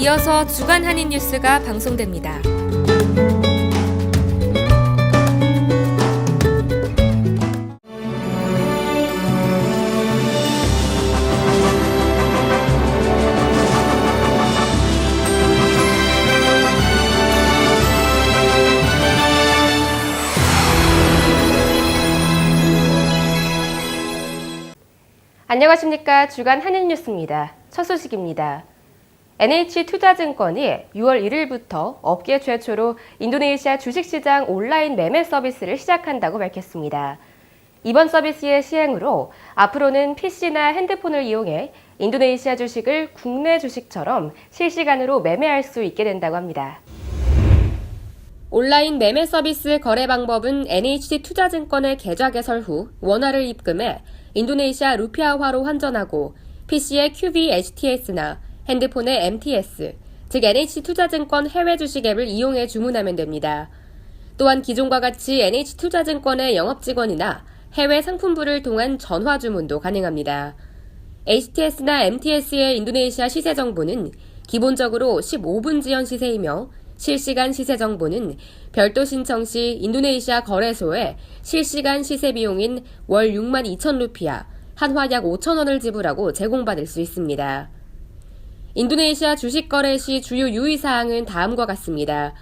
이어서 주간 한인 뉴스가 방송됩니다. 안녕하십니까. 주간 한인뉴스입니다. 첫 소식입니다. NH투자증권이 6월 1일부터 업계 최초로 인도네시아 주식시장 온라인 매매 서비스를 시작한다고 밝혔습니다. 이번 서비스의 시행으로 앞으로는 PC나 핸드폰을 이용해 인도네시아 주식을 국내 주식처럼 실시간으로 매매할 수 있게 된다고 합니다. 온라인 매매 서비스 거래 방법은 NHT 투자증권의 계좌 개설 후 원화를 입금해 인도네시아 루피아화로 환전하고 PC의 QV HTS나 핸드폰의 MTS, 즉 NHT 투자증권 해외 주식 앱을 이용해 주문하면 됩니다. 또한 기존과 같이 NH 투자증권의 영업 직원이나 해외 상품부를 통한 전화 주문도 가능합니다. HTS나 MTS의 인도네시아 시세 정보는 기본적으로 15분 지연 시세이며 실시간 시세 정보는 별도 신청 시 인도네시아 거래소에 실시간 시세 비용인 월 6만 2천 루피아, 한화 약 5천 원을 지불하고 제공받을 수 있습니다. 인도네시아 주식 거래 시 주요 유의사항은 다음과 같습니다.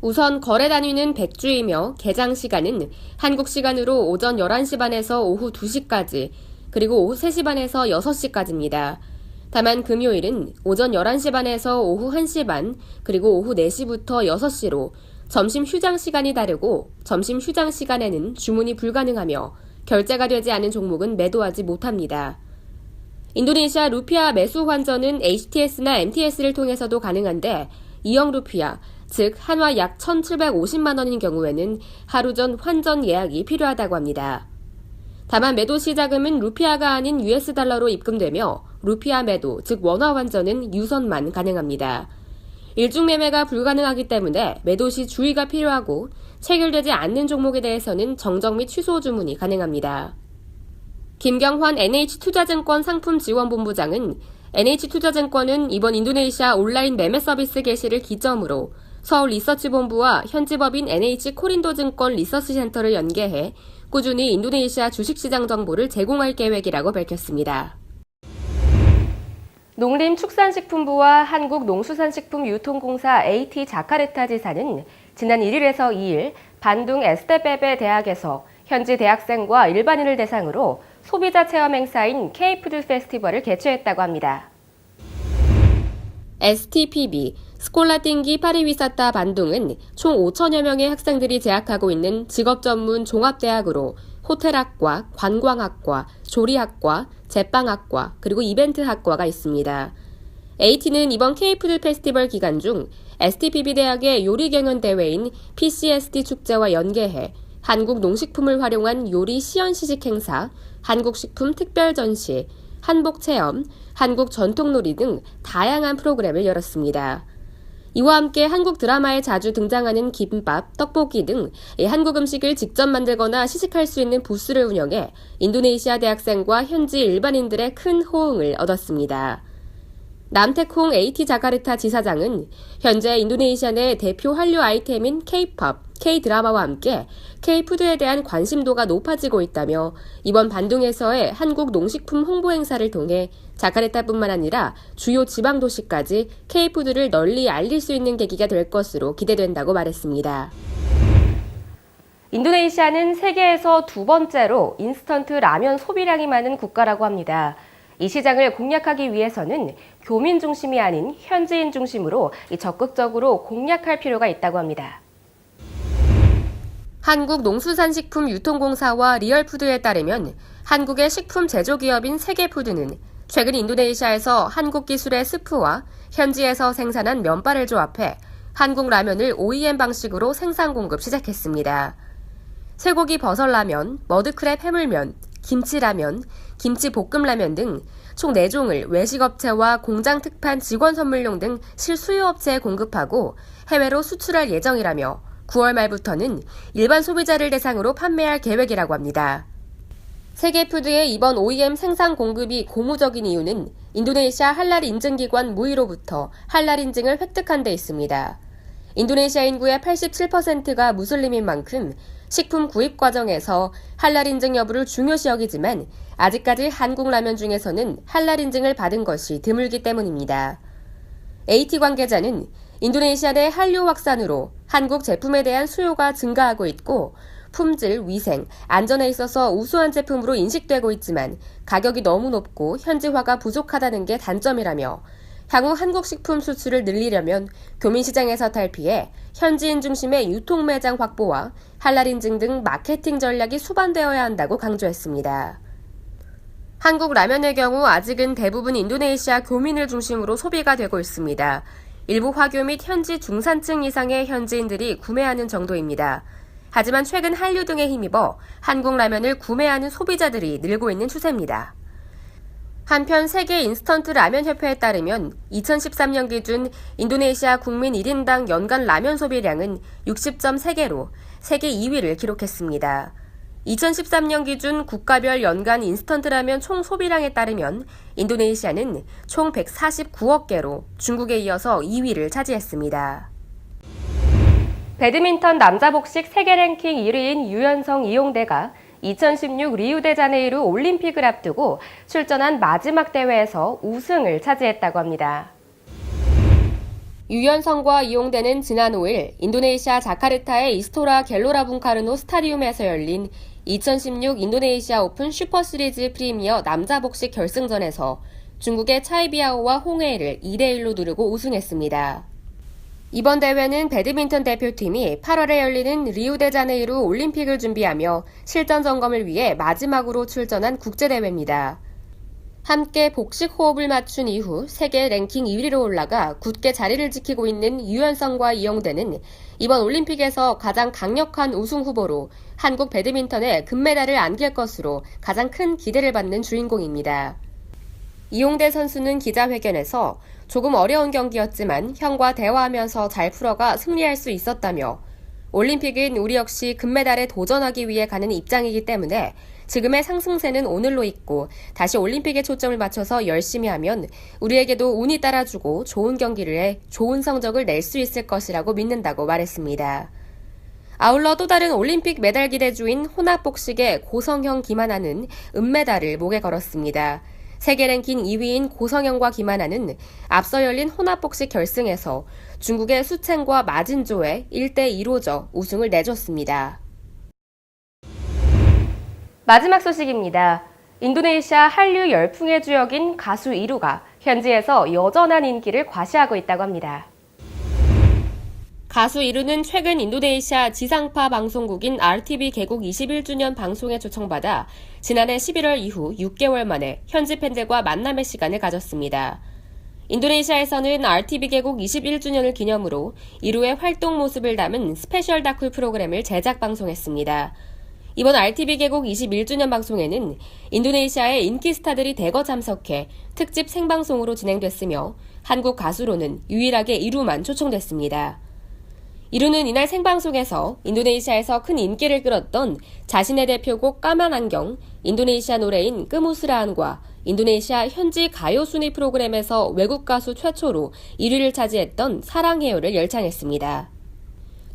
우선 거래 단위는 100주이며 개장 시간은 한국 시간으로 오전 11시 반에서 오후 2시까지, 그리고 오후 3시 반에서 6시까지입니다. 다만 금요일은 오전 11시 반에서 오후 1시 반, 그리고 오후 4시부터 6시로 점심 휴장 시간이 다르고 점심 휴장 시간에는 주문이 불가능하며 결제가 되지 않은 종목은 매도하지 못합니다. 인도네시아 루피아 매수 환전은 HTS나 MTS를 통해서도 가능한데 2형 루피아, 즉 한화 약 1,750만 원인 경우에는 하루 전 환전 예약이 필요하다고 합니다. 다만 매도 시자금은 루피아가 아닌 US 달러로 입금되며 루피아 매도, 즉 원화 환전은 유선만 가능합니다. 일중 매매가 불가능하기 때문에 매도 시 주의가 필요하고 체결되지 않는 종목에 대해서는 정정 및 취소 주문이 가능합니다. 김경환 NH투자증권 상품지원본부장은 NH투자증권은 이번 인도네시아 온라인 매매 서비스 개시를 기점으로 서울 리서치본부와 현지법인 NH코린도증권 리서치센터를 연계해 꾸준히 인도네시아 주식시장 정보를 제공할 계획이라고 밝혔습니다. 농림축산식품부와 한국농수산식품유통공사 AT 자카르타 지사는 지난 1일에서 2일 반둥 에스테베베 대학에서 현지 대학생과 일반인을 대상으로 소비자 체험 행사인 K푸드 페스티벌을 개최했다고 합니다. STPB 스콜라띵기 파리위사타 반둥은 총 5천여 명의 학생들이 재학하고 있는 직업 전문 종합대학으로 호텔학과, 관광학과, 조리학과, 제빵학과, 그리고 이벤트학과가 있습니다. AT는 이번 K푸드 페스티벌 기간 중 STPB 대학의 요리 경연 대회인 PCST 축제와 연계해 한국 농식품을 활용한 요리 시연 시식 행사, 한국식품 특별 전시, 한복 체험, 한국 전통놀이 등 다양한 프로그램을 열었습니다. 이와 함께 한국 드라마에 자주 등장하는 김밥, 떡볶이 등 한국 음식을 직접 만들거나 시식할 수 있는 부스를 운영해 인도네시아 대학생과 현지 일반인들의 큰 호응을 얻었습니다. 남태콩 AT 자카르타 지사장은 현재 인도네시아 내 대표 한류 아이템인 K-팝, K-드라마와 함께 K-푸드에 대한 관심도가 높아지고 있다며 이번 반둥에서의 한국 농식품 홍보 행사를 통해 자카르타뿐만 아니라 주요 지방 도시까지 K-푸드를 널리 알릴 수 있는 계기가 될 것으로 기대된다고 말했습니다. 인도네시아는 세계에서 두 번째로 인스턴트 라면 소비량이 많은 국가라고 합니다. 이 시장을 공략하기 위해서는 교민 중심이 아닌 현지인 중심으로 적극적으로 공략할 필요가 있다고 합니다. 한국농수산식품유통공사와 리얼푸드에 따르면 한국의 식품 제조기업인 세계푸드는 최근 인도네시아에서 한국 기술의 스프와 현지에서 생산한 면발을 조합해 한국 라면을 OEM 방식으로 생산 공급 시작했습니다. 쇠고기 버섯 라면, 머드크랩 해물면, 김치라면, 김치볶음라면 등 총 4종을 외식업체와 공장 특판 직원 선물용 등 실수요업체에 공급하고 해외로 수출할 예정이라며 9월 말부터는 일반 소비자를 대상으로 판매할 계획이라고 합니다. 세계 푸드의 이번 OEM 생산 공급이 고무적인 이유는 인도네시아 할랄 인증기관 무이로부터 할랄 인증을 획득한 데 있습니다. 인도네시아 인구의 87%가 무슬림인 만큼 식품 구입 과정에서 할랄 인증 여부를 중요시 여기지만 아직까지 한국 라면 중에서는 할랄 인증을 받은 것이 드물기 때문입니다. AT 관계자는 인도네시아 내 한류 확산으로 한국 제품에 대한 수요가 증가하고 있고 품질, 위생, 안전에 있어서 우수한 제품으로 인식되고 있지만 가격이 너무 높고 현지화가 부족하다는 게 단점이라며 향후 한국 식품 수출을 늘리려면 교민 시장에서 탈피해 현지인 중심의 유통 매장 확보와 할랄 인증 등 마케팅 전략이 수반되어야 한다고 강조했습니다. 한국 라면의 경우 아직은 대부분 인도네시아 교민을 중심으로 소비가 되고 있습니다. 일부 화교 및 현지 중산층 이상의 현지인들이 구매하는 정도입니다. 하지만 최근 한류 등에 힘입어 한국 라면을 구매하는 소비자들이 늘고 있는 추세입니다. 한편 세계 인스턴트 라면 협회에 따르면 2013년 기준 인도네시아 국민 1인당 연간 라면 소비량은 60.3개로 세계 2위를 기록했습니다. 2013년 기준 국가별 연간 인스턴트 라면 총 소비량에 따르면 인도네시아는 총 149억 개로 중국에 이어서 2위를 차지했습니다. 배드민턴 남자 복식 세계 랭킹 1위인 유연성 이용대가 2016 리우데자네이루 올림픽을 앞두고 출전한 마지막 대회에서 우승을 차지했다고 합니다. 유연성과 이용대는 지난 5일 인도네시아 자카르타의 이스토라 갤로라 분카르노 스타디움에서 열린 2016 인도네시아 오픈 슈퍼시리즈 프리미어 남자 복식 결승전에서 중국의 차이비아오와 홍해를 2대1로 누르고 우승했습니다. 이번 대회는 배드민턴 대표팀이 8월에 열리는 리우데자네이루 올림픽을 준비하며 실전 점검을 위해 마지막으로 출전한 국제대회입니다. 함께 복식 호흡을 맞춘 이후 세계 랭킹 1위로 올라가 굳게 자리를 지키고 있는 유연성과 이용대는 이번 올림픽에서 가장 강력한 우승 후보로 한국 배드민턴에 금메달을 안길 것으로 가장 큰 기대를 받는 주인공입니다. 이용대 선수는 기자회견에서 조금 어려운 경기였지만 형과 대화하면서 잘 풀어가 승리할 수 있었다며 올림픽은 우리 역시 금메달에 도전하기 위해 가는 입장이기 때문에 지금의 상승세는 오늘로 있고 다시 올림픽에 초점을 맞춰서 열심히 하면 우리에게도 운이 따라주고 좋은 경기를 해 좋은 성적을 낼 수 있을 것이라고 믿는다고 말했습니다. 아울러 또 다른 올림픽 메달 기대주인 혼합복식의 고성형 김하나는 은메달을 목에 걸었습니다. 세계 랭킹 2위인 고성영과 김하나는 앞서 열린 혼합복식 결승에서 중국의 수첸과 마진조에 1대2로 져 우승을 내줬습니다. 마지막 소식입니다. 인도네시아 한류 열풍의 주역인 가수 이루가 현지에서 여전한 인기를 과시하고 있다고 합니다. 가수 이루는 최근 인도네시아 지상파 방송국인 RTV 개국 21주년 방송에 초청받아 지난해 11월 이후 6개월 만에 현지 팬들과 만남의 시간을 가졌습니다. 인도네시아에서는 RTV 개국 21주년을 기념으로 이루의 활동 모습을 담은 스페셜 다큐 프로그램을 제작 방송했습니다. 이번 RTV 개국 21주년 방송에는 인도네시아의 인기 스타들이 대거 참석해 특집 생방송으로 진행됐으며 한국 가수로는 유일하게 이루만 초청됐습니다. 이루는 이날 생방송에서 인도네시아에서 큰 인기를 끌었던 자신의 대표곡 까만 안경, 인도네시아 노래인 끄무스라안과 인도네시아 현지 가요 순위 프로그램에서 외국 가수 최초로 1위를 차지했던 사랑해요를 열창했습니다.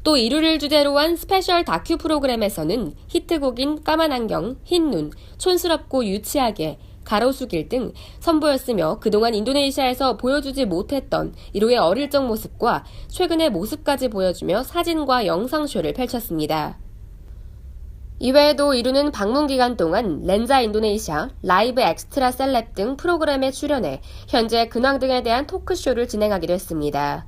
또 1위를 주제로 한 스페셜 다큐 프로그램에서는 히트곡인 까만 안경, 흰 눈, 촌스럽고 유치하게, 가로수길 등 선보였으며 그동안 인도네시아에서 보여주지 못했던 이로의 어릴 적 모습과 최근의 모습까지 보여주며 사진과 영상쇼를 펼쳤습니다. 이외에도 이루는 방문 기간 동안 렌자 인도네시아, 라이브 엑스트라 셀럽 등 프로그램에 출연해 현재 근황 등에 대한 토크쇼를 진행하기도 했습니다.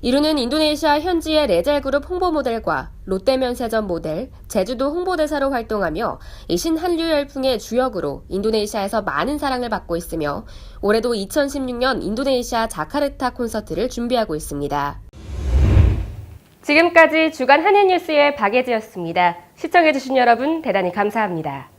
이루는 인도네시아 현지의 레젤그룹 홍보 모델과 롯데면세점 모델, 제주도 홍보대사로 활동하며 이 신한류 열풍의 주역으로 인도네시아에서 많은 사랑을 받고 있으며 올해도 2016년 인도네시아 자카르타 콘서트를 준비하고 있습니다. 지금까지 주간 한인 뉴스의 박예지였습니다. 시청해주신 여러분 대단히 감사합니다.